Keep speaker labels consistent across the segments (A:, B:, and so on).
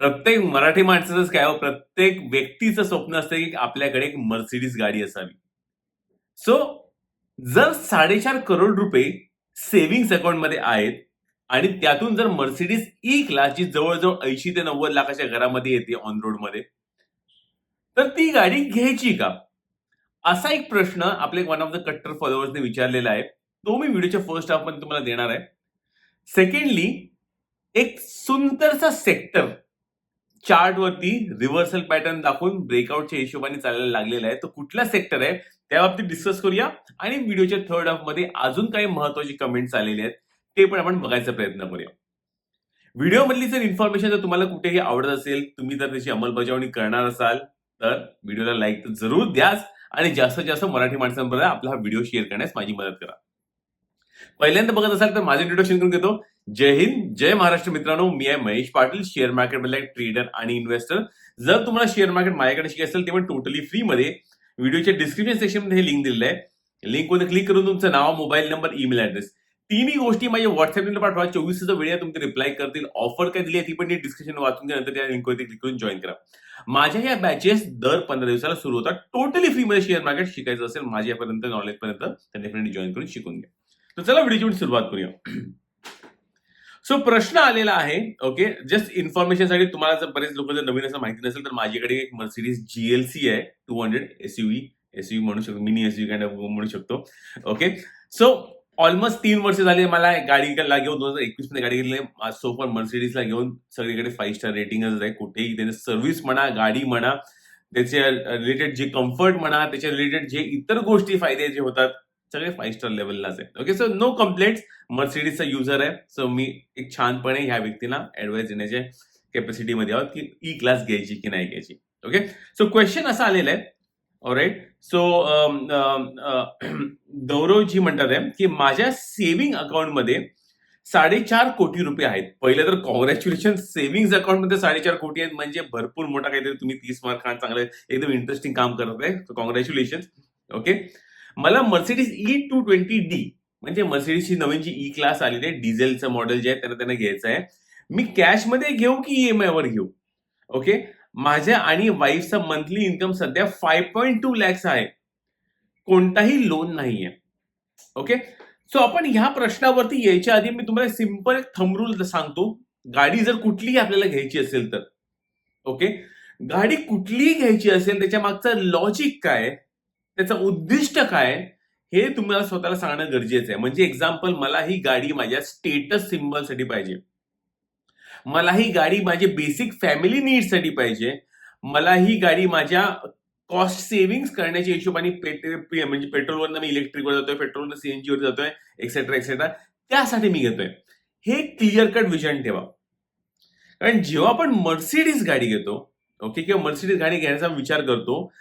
A: प्रत्येक मराठी माणसाचंच काय हो, प्रत्येक व्यक्तीचं स्वप्न असतं की आपल्याकडे एक मर्सिडीज गाडी असावी. सो जर साडेचार करोड रुपये सेव्हिंग्स अकाउंटमध्ये आहेत आणि त्यातून जर मर्सिडीज ई क्लास जी जवळजवळ ऐंशी ते नव्वद लाखाच्या घरामध्ये येते ऑन रोडमध्ये तर ती गाडी घ्यायची का? असा एक प्रश्न आपले वन ऑफ द कट्टर फॉलोअर्सने विचारलेला आहे. तो मी व्हिडिओच्या फर्स्ट हाफमध्ये तुम्हाला देणार आहे. सेकंडली एक सुंदरसा सेक्टर चार्टवरती रिव्हर्सल पॅटर्न दाखवून ब्रेकआउटच्या हिशोबाने चालायला लागलेला आहे. तो कुठला सेक्टर आहे त्या बाबतीत डिस्कस करूया. आणि व्हिडिओच्या थर्ड हाफमध्ये अजून काही महत्वाची कमेंट्स आलेले आहेत ते पण आपण बघायचा प्रयत्न करूया. व्हिडिओ मधली जर इन्फॉर्मेशन जर तुम्हाला कुठेही आवडत असेल तुम्ही जर त्याची अंमलबजावणी करणार असाल तर व्हिडिओला लाईक तर जरूर द्याच. आणि जास्तीत जास्त मराठी माणसांबरोबर आपला हा व्हिडिओ शेअर करण्यास माझी मदत करा. पहिल्यांदा बघत असाल तर माझं इंट्रोडक्शन करून घेतो. जय हिंद जय महाराष्ट्र मित्रांनो. मी आहे महेश पाटील शेअर मार्केट मधला एक ट्रेडर आणि इन्व्हेस्टर जर तुम्हाला शेअर मार्केट माझ्याकडे शिकायचं असेल तेव्हा टोटली फ्री मध्ये व्हिडिओच्या डिस्क्रिप्शन सेक्शनमध्ये हे लिंक दिलेलं आहे. लिंकमध्ये क्लिक करून तुमचं नाव मोबाईल नंबर ईमेल ऍड्रेस तिन्ही गोष्टी माझ्या व्हॉट्सअपला पाठवा. चोवीस तास वेळ तुमचे रिप्लाय करतील ऑफर काय दिली आहे ती पण डिस्क्रिप्शन वाचून त्यानंतर त्या लिंकवरती क्लिक करून जॉईन करा. माझ्या या बॅचेस दर पंधरा दिवसाला सुरू होतात. टोटली फ्री मध्ये शेअर मार्केट शिकायचं असेल माझ्यापर्यंत नॉलेजपर्यंत तर डेफिनेटली जॉईन करून शिकून घ्या. तर चला व्हिडिओची सुरुवात करूया. सो प्रश्न आलेला आहे ओके जस्ट इन्फॉर्मेशनसाठी तुम्हाला जर बरेच लोक जर नवीन असं माहिती नसेल तर माझ्याकडे एक मर्सिडीज जीएलसी आहे टू हंड्रेड एसयूव्ही एसयूव्ही म्हणू शकतो मिनी एसयूव्ही काय म्हणू शकतो ओके सो ऑलमोस्ट तीन वर्ष झाले मला गाडीला घेऊन दोन हजार एकवीसमध्ये गाडी घेतली. सोफर मर्सिडीजला घेऊन सगळीकडे फाईव्ह स्टार रेटिंगच आहे कुठेही त्याचे सर्व्हिस म्हणा गाडी म्हणा त्याच्या रिलेटेड जे कम्फर्ट म्हणा त्याच्या रिलेटेड जे इतर गोष्टी फायदे जे होतात सगळे फाईव्ह स्टार लेवललाच आहेत ओके सो नो कम्प्लेंट्स मर्सिडीजचा युजर आहे. सो मी एक छानपणे ह्या व्यक्तीला ऍडवाइस देण्याच्या कॅपॅसिटीमध्ये आहोत की e ई क्लास घ्यायची की नाही घ्यायची. ओके सो क्वेश्चन असा आलेला आहे. Alright so um, um, uh, गौरवजी म्हणतात आहे की माझ्या सेव्हिंग अकाउंटमध्ये साडेचार कोटी रुपये आहेत. पहिले तर कॉंग्रॅच्युलेशन सेव्हिंग अकाउंटमध्ये साडेचार कोटी आहेत. म्हणजे भरपूर मोठा काहीतरी तुम्ही तीस मार्क चांगलं एकदम इंटरेस्टिंग काम करत आहे. कॉंग्रॅच्युलेशन ओके मला Mercedes E two twenty D म्हणजे मर्सिडीजची नवीन जी ई क्लास आलेली आहे डिझेलचं मॉडेल जे आहे त्यांना त्यांना घ्यायचं आहे. मी कॅशमध्ये घेऊ की ईएमआय वर घेऊ? ओके माझ्या आणि वाईफचा मंथली इन्कम सध्या फाय पॉईंट टू लॅक्स आहे. कोणताही लोन नाहीये. ओके सो आपण ह्या प्रश्नावरती यायच्या आधी मी तुम्हाला सिंपल एक थंबरूल सांगतो. गाडी जर कुठलीही आपल्याला घ्यायची असेल तर. ओके गाडी कुठलीही घ्यायची असेल त्याच्या मागचं लॉजिक काय त्याचं उद्दिष्ट काय हे तुम्हाला स्वतःला सांगणं गरजेचं आहे. म्हणजे एक्झाम्पल मला ही गाडी माझ्या स्टेटस सिम्बलसाठी पाहिजे. मला ही गाडी माझे बेसिक फॅमिली नीडसाठी पाहिजे. मला ही गाडी माझ्या कॉस्ट सेव्हिंग्स करण्याच्या हिशोबाने पेट्रोल म्हणजे पेट्रोलवरनं मी इलेक्ट्रिकवर जातोय पेट्रोलवर सीएनजीवर जातोय एक्सेट्रा एक्सेट्रा त्यासाठी मी घेतोय. हे क्लिअर कट विजन ठेवा. कारण जेव्हा आपण मर्सिडीज गाडी घेतो ओके किंवा मर्सिडीज गाडी घेण्याचा विचार करतो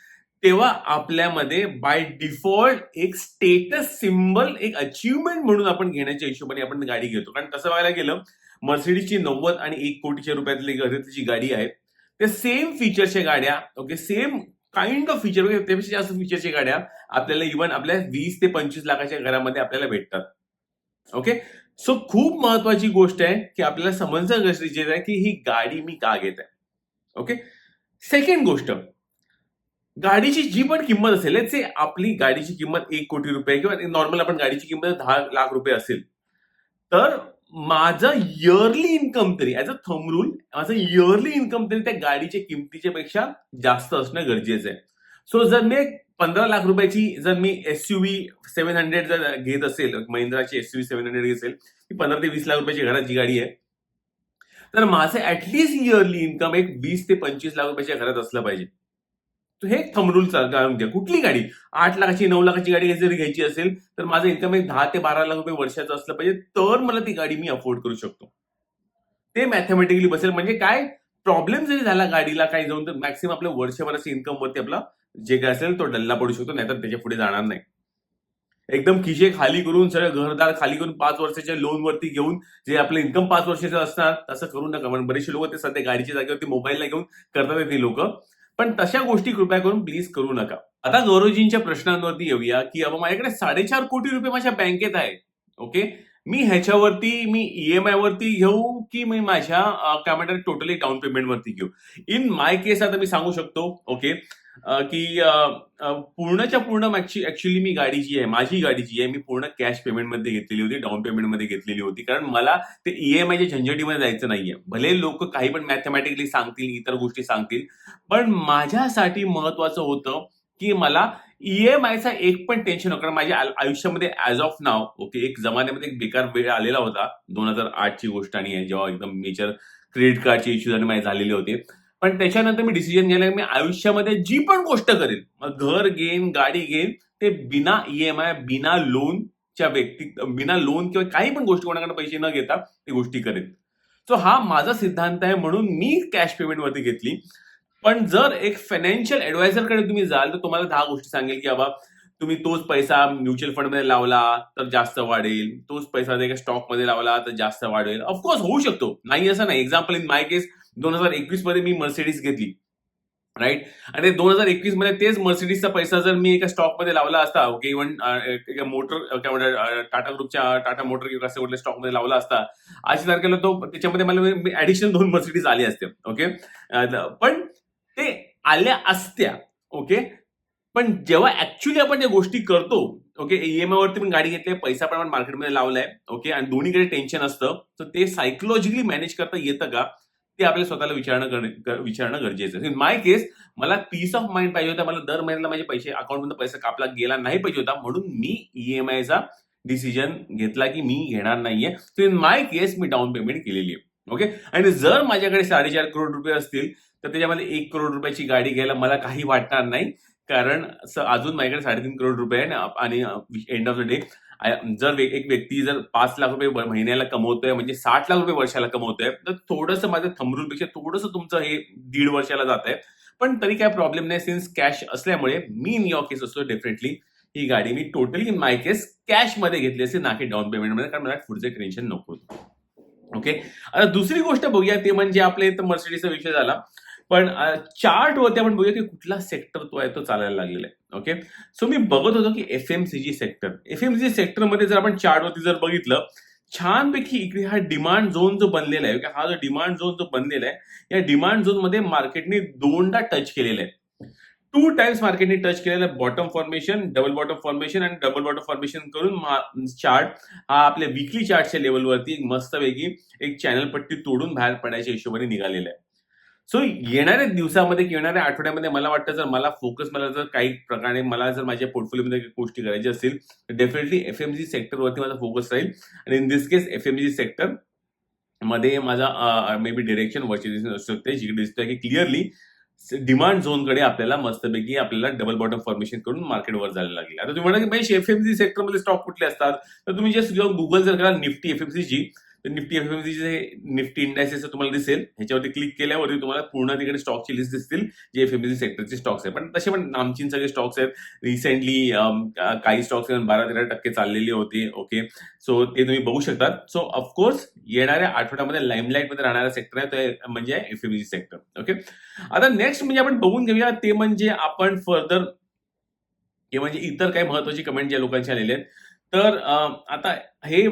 A: तेव्हा आपल्यामध्ये बाय डिफॉल्ट एक स्टेटस सिम्बल एक अचिव्हमेंट म्हणून आपण घेण्याच्या हिशोबाने आपण गाडी घेतो. कारण तसं व्हायला गेलं मर्सिडीजची नव्वद आणि एक कोटीच्या रुपयातली जी गाडी आहे. ते सेम फीचरच्या गाड्या okay same kind of feature त्यापेक्षा जास्त फीचरच्या गाड्या आपल्याला इव्हन आपल्या वीस ते पंचवीस लाखाच्या घरामध्ये आपल्याला भेटतात. ओके सो खूप महत्वाची गोष्ट आहे की आपल्याला समजणं गरजेचं आहे की ही गाडी मी का घेत आहे ओके सेकंड गोष्ट गाडीची जी पण किंमत असेल से आपली गाडीची किंमत एक कोटी रुपये किंवा नॉर्मल आपण गाडीची किंमत दहा लाख रुपये असेल तर माझं इयरली इन्कम तरी ऍज अ थम रूल माझं इयरली इन्कम तरी त्या गाडीच्या किमतीच्या पेक्षा जास्त असणं गरजेचं आहे. सो जर मी पंधरा लाख रुपयाची जर मी S U V seven hundred जर घेत असेल महिंद्राची S U V seven hundred घेत असेल ती पंधरा ते वीस लाख रुपयाची घराची गाडी आहे तर माझं ऍटलिस्ट इयरली इन्कम एक वीस ते पंचवीस लाख रुपयाच्या घरात असलं पाहिजे. तर हे थमरूल घ्या. कुठली गाडी? आठ लाखाची नऊ लाखाची गाडी जरी घ्यायची असेल तर माझं इन्कम एक दहा ते बारा लाख रुपये वर्षाचं असलं पाहिजे तर मला ती गाडी मी अफोर्ड करू शकतो. ते मॅथमॅटिकली बसेल. म्हणजे काय? प्रॉब्लेम जरी झाला गाडीला काही जाऊन तर मॅक्सिमम आपल्या वर्षभराच्या इन्कम वरती आपला जे काय असेल तो डल्ला पडू शकतो नाहीतर त्याच्या पुढे जाणार नाही. एकदम खिशे खाली करून सगळं घरदार खाली करून पाच वर्षाच्या लोन वरती घेऊन जे आपलं इन्कम पाच वर्षाचं असणार तसं करू नका. म्हणून बरेचसे लोक ते सध्या गाडीच्या जागेवरती मोबाईलला घेऊन करतात ते लोक. पण तशा गोष्टी कृपया करून प्लीज करू नका. आता गौरवजींच्या प्रश्नांवरती येऊया की अबा माझ्याकडे साडेचार कोटी रुपये माझ्या बँकेत आहे ओके मी ह्याच्यावरती मी ईएमआय वरती घेऊ की मी माझ्या काय म्हणतात टोटली डाऊन पेमेंट वरती घेऊ? इन माय केस आता मी सांगू शकतो ओके की पूर्णच्या पूर्ण ऍक्च्युली मी गाडी जी आहे माझी गाडी जी आहे मी पूर्ण कॅश पेमेंटमध्ये घेतलेली होती डाऊन पेमेंटमध्ये घेतलेली होती. कारण मला ते ईएमआयच्या झंझटीमध्ये जायचं नाहीये. भले लोक काही पण मॅथमॅटिकली सांगतील इतर गोष्टी सांगतील पण माझ्यासाठी महत्वाचं होतं की मला ईएमआयचा एक पण टेन्शन नको. कारण माझ्या आयुष्यामध्ये ॲज ऑफ नाव ओके एक जमान्यामध्ये एक बेकार वेळ आलेला होता. दोन हजार आठची गोष्ट आणि जेव्हा एकदम मेजर क्रेडिट कार्डचे इश्यूज आणि माझे झालेले होते. पण त्याच्यानंतर मी डिसिजन घ्यायला मी आयुष्यामध्ये जी पण गोष्ट करेन मग घर घेईन गाडी घेईन ते बिना ईएमआय बिना लोनच्या व्यक्ती बिना लोन किंवा काही पण गोष्टी कोणाकडे पैसे न घेता ते गोष्टी करेन. सो हा माझा सिद्धांत आहे म्हणून मी कॅश पेमेंट वरती घेतली. पण जर एक फायनान्शियल ऍडवायझरकडे तुम्ही जाल तर तुम्हाला दहा गोष्टी सांगेल की बाबा तुम्ही तोच पैसा म्युच्युअल फंडमध्ये लावला तर जास्त वाढेल. तोच पैसा एका स्टॉकमध्ये लावला तर जास्त वाढेल. ऑफकोर्स होऊ शकतो. नाही असं नाही. एक्झाम्पल इन माय केस दोन हजार एकवीसमध्ये मी मर्सिडीज घेतली. राईट आणि दोन हजार एकवीसमध्ये तेच मर्सिडीजचा पैसा जर मी एका स्टॉकमध्ये लावला असता ओके इव्हन एका मोटर काय म्हणतात टाटा ग्रुपच्या टाटा मोटर किंवा असे कुठल्या स्टॉकमध्ये लावला असता आज तारखेला तो त्याच्यामध्ये मला ऍडिशनल दोन मर्सिडीज आली असते. ओके पण ते आल्या असत्या ओके? पण जेव्हा ऍक्च्युली आपण त्या गोष्टी करतो ओके? ईएमआय वरती पण गाडी घेतली पैसा पण आपण मार्केटमध्ये लावलाय ओके? आणि दोन्हीकडे टेन्शन असतं. तर ते सायकोलॉजिकली मॅनेज करता येतं का? ते आपल्याला स्वतःला विचारणं विचारणं गरजेचं आहे. इन माय केस मला पीस ऑफ माइंड पाहिजे होता. मला दर महिन्याला माझे पैसे अकाउंटमध्ये पैसा कापला गेला नाही पाहिजे होता. म्हणून मी ईएमआयचा डिसिजन घेतला की मी घेणार नाहीये. तर इन माय केस मी डाऊन पेमेंट केलेली आहे. ओके? आणि जर माझ्याकडे साडेचार करोड रुपये असतील तर त्याच्यामध्ये एक करोड रुपयाची गाडी घ्यायला मला काही वाटणार नाही. कारण अजून माझ्याकडे साडेतीन करोड रुपये आहे आणि एंड ऑफ द डे जर एक व्यक्ती जर पाच लाख रुपये महिन्याला कमवतोय म्हणजे साठ लाख रुपये वर्षाला कमवतोय तर थोडंसं माझं थमरूलपेक्षा थोडंसं तुमचं हे दीड वर्षाला जात आहे पण तरी काय प्रॉब्लेम नाही सिन्स कॅश असल्यामुळे मी इन युअर केस असतो डेफिनेटली ही गाडी मी टोटली इन माय केस कॅशमध्ये घेतली असते ना की डाऊन पेमेंटमध्ये कारण मला पुढचे टेन्शन नको होतं. ओके? आता दुसरी गोष्ट बघूया ते म्हणजे आपल्या इथं मर्सिडीजचा विषय झाला. पण चार्ट वरती आपण बघूया की कुठला सेक्टर तो आहे तो चालायला लागलेला आहे. ओके? सो मी बघत होतो की एफएमसीजी सेक्टर एफएमसीजी सेक्टरमध्ये जर आपण चार्टवरती जर बघितलं छानपैकी इकडे हा डिमांड झोन जो बनलेला आहे हा जो डिमांड झोन जो बनलेला आहे या डिमांड झोनमध्ये मार्केटने दोनदा टच केलेला आहे. टू टाइम्स मार्केटने टच केलेलं bottom formation double bottom formation आणि डबल बॉटम फॉर्मेशन करून चार्ट हा आपल्या विकली चार्टच्या लेवलवरती एक मस्तपैकी एक चॅनल पट्टी तोडून बाहेर पडायच्या हिशोबाने निघालेला आहे. सो येणाऱ्या दिवसामध्ये किंवा येणाऱ्या आठवड्यामध्ये मला वाटतं जर मला फोकस मला जर काही प्रकारे मला जर माझ्या पोर्टफोलिओमध्ये काही गोष्टी करायच्या असतील तर डेफिनेटली एफ एम जी सेक्टरवरती माझा फोकस राहील. आणि in this case F M G सेक्टरमध्ये माझा मे बी डिरेक्शन वरची दिसून असू शकते जिकडे दिसतोय की क्लिअरली डिमांड झोनकडे आपल्याला मस्तपैकी आपल्याला डबल बॉटम फॉर्मेशन करून मार्केटवर जायला लागले. आता तुम्ही म्हणा की एफ एम सेक्टरमध्ये स्टॉक कुठले असतात? तर तुम्ही जस्ट गुगल जर करा निफ्टी एफ एम तर निफ्टी एफ एम चे निफ्टी इंडायसेस तुम्हाला दिसेल ह्याच्यावरती क्लिक केल्यावरती तुम्हाला पूर्ण तिकडे स्टॉकची लिस्ट दिसतील जे एफ एम सी सेक्टरचे स्टॉक्स आहेत. पण तसे पण नामचीन सगळे स्टॉक्स आहेत. रिसेंटली काही स्टॉक्स बारा तेरा टक्के चाललेले होते ओके सो ते तुम्ही बघू शकतात. सो ऑफकोर्स येणाऱ्या आठवड्यामध्ये लाईमलाईटमध्ये राहणारा सेक्टर आहे तो म्हणजे एफ एम सेक्टर ओके आता नेक्स्ट म्हणजे आपण बघून घेऊया ते म्हणजे आपण फर्दर हे म्हणजे इतर काही महत्वाची कमेंट ज्या लोकांचे आलेले आहेत. तर आता हे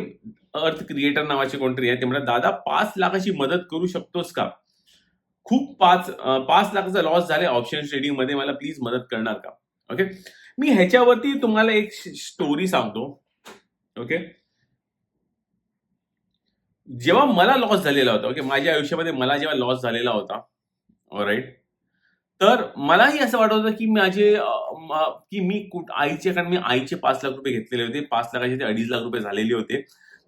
A: अर्थ क्रिएटर नावाचे कोणतरी आहे ते म्हणतात दादा पाच लाखाची मदत करू शकतोस का? खूप पाच पाच लाखाचा लॉस झाले ऑप्शन ट्रेडिंगमध्ये मला प्लीज मदत करणार का? ओके मी ह्याच्यावरती तुम्हाला एक स्टोरी सांगतो. ओके जेव्हा मला लॉस झालेला होता ओके माझ्या आयुष्यामध्ये मला जेव्हा लॉस झालेला होता राईट तर मलाही असं वाटत होतं की माझे की मी कुठ- आईचे कारण मी आईचे पाच लाख रुपये घेतलेले होते पाच लाखाचे ते अडीच लाख रुपये झालेले होते.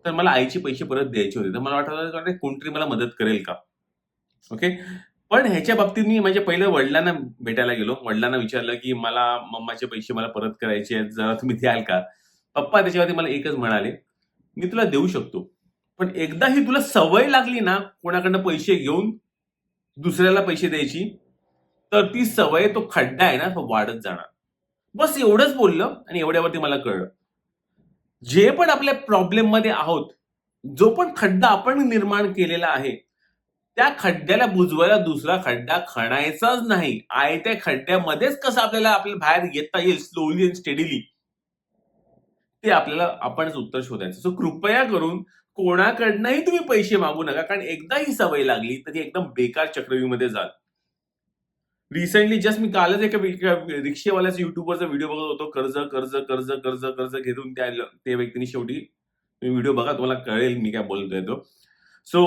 A: तर मला आईचे पैसे परत द्यायचे होते. तर मला वाटत होतं की कोणतरी मला मदत करेल का? ओके? पण ह्याच्या बाबतीत मी माझ्या पहिल्या वडिलांना भेटायला गेलो. वडिलांना विचारलं की मला मम्माचे पैसे मला परत करायचे आहेत जरा तुम्ही द्याल का? पप्पा त्याच्यावरती मला एकच म्हणाले मी तुला देऊ शकतो. पण एकदा ही तुला सवय लागली ना कोणाकडनं पैसे घेऊन दुसऱ्याला पैसे द्यायची तर ती सवय तो खड्डा आहे ना तो वाढत जाणार. बस एवढंच बोललं आणि एवढ्यावरती मला कळलं. जे पण आपल्या प्रॉब्लेममध्ये आहोत जो पण खड्डा आपण निर्माण केलेला आहे त्या खड्ड्याला बुजवायला दुसरा खड्डा खणायचाच नाही. आहे त्या खड्ड्यामध्येच कसं आपल्याला आपल्याला बाहेर येता येईल स्लोली अँड स्टेडीली ते आपल्याला आपणच उत्तर शोधायचं. सो कृपया करून कोणाकडनंही तुम्ही पैसे मागू नका कारण एकदा ही सवय लागली तर ती एकदम बेकार चक्रव्यूहमध्ये जाल. रिसेंटली जस्ट मी कालच एका रिक्षेवाल्याचा युट्यूबवरचा व्हिडिओ बघत होतो. कर्ज कर्ज कर्ज कर्ज कर्ज घेऊन त्या त्या व्यक्तीने शेवटी तुम्ही व्हिडिओ बघा तुम्हाला कळेल मी काय बोलतोय तो. सो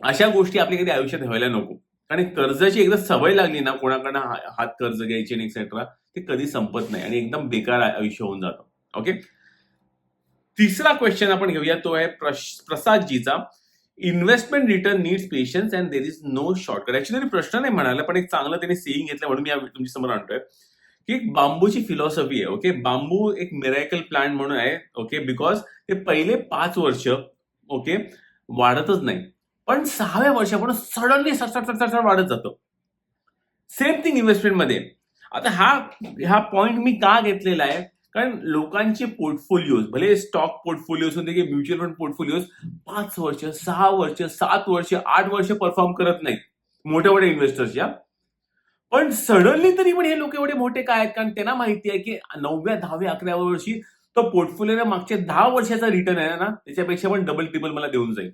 A: अशा गोष्टी आपल्या कधी आयुष्यात व्हायला नको. कारण कर्जाची एकदा सवय लागली ना कोणाकडनं हा- हात कर्ज घ्यायचे आणि एक्सेट्रा ते कधी संपत नाही आणि एकदम बेकार आयुष्य होऊन जातं. ओके तिसरा क्वेश्चन आपण घेऊया तो आहे प्रश- प्रसादजीचा. Investment return needs patience and there is no shortcut actually प्रश्न नाही म्हणाला पण एक चांगलं त्यांनी सेईंग घेतलं म्हणून मी तुमच्यासमोर आणतोय. की एक बांबूची फिलॉसॉफी आहे ओके बांबू एक मिरॅकल प्लांट म्हणून आहे ओके बिकॉज ते पहिले पाच वर्ष ओके वाढतच नाही. पण सहाव्या वर्षापासून सडनली सडसड सडसड वाढत जातो. सेम थिंग इन्व्हेस्टमेंटमध्ये आता हा हा पॉइंट मी का घेतलेला आहे? कारण लोकांचे पोर्टफोलिओज भले स्टॉक पोर्टफोलिओज होते की म्युच्युअल फंड पोर्टफोलिओज पाच वर्ष सहा वर्ष सात वर्ष आठ वर्ष परफॉर्म करत नाहीत. मोठ्या मोठ्या इन्व्हेस्टर्सच्या पण सडनली तरी पण हे लोक एवढे मोठे काय आहेत? कारण त्यांना माहिती आहे की नवव्या दहाव्या अकराव्या वर्षी तो पोर्टफोलिओला मागच्या दहा वर्षाचा रिटर्न आहे ना त्याच्यापेक्षा पण डबल ट्रिपल मला देऊन जाईल.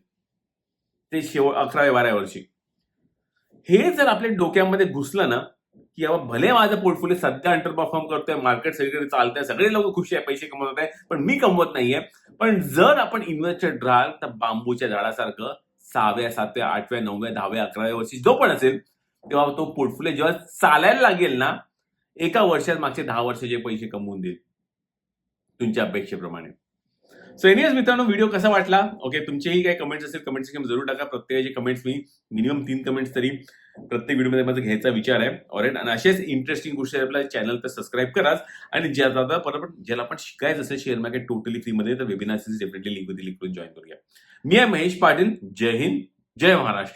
A: ते शेवट अकराव्या बाराव्या वर्षी. हे जर आपल्या डोक्यामध्ये घुसलं ना की बाबा भले माझा पोर्टफोलिओ सध्या अंडर परफॉर्म करतोय मार्केट सगळीकडे चालतंय सगळे लोक खुशी आहे पैसे कमवत आहे पण मी कमवत नाहीये. पण जर आपण इन्व्हेस्टेड राहाल तर बांबूच्या झाडासारखं सहाव्या सातव्या आठव्या नवव्या दहाव्या अकराव्या वर्षी जो पण असेल तेव्हा तो पोर्टफोलिओ जेव्हा चालायला लागेल ना एका वर्षात मागचे दहा वर्षाचे पैसे कमवून देईल तुमच्या अपेक्षेप्रमाणे. सो एनिवेज मित्रांनो व्हिडिओ कसा वाटला? ओके तुमचेही काही कमेंट्स असेल कमेंट सेक्शन जरूर टाका. प्रत्येकाचे कमेंट्स मी मिनिमम तीन कमेंट्स तरी प्रत्येक व्हिडिओमध्ये माझा घ्यायचा विचार आहे. ऑरेट आणि असेच इंटरेस्टिंग गोष्टी आपल्या चॅनल तर सबस्क्राईब कराच. आणि ज्या दादा परत ज्याला आपण शिकायचं असेल शेअर मार्केट टोटली फ्रीमध्ये तर वेबिनार डेफिनेटली लिंक लिंक करून जॉईन करूया. मी आहे महेश पाटील. जय हिंद. जय महाराष्ट्र.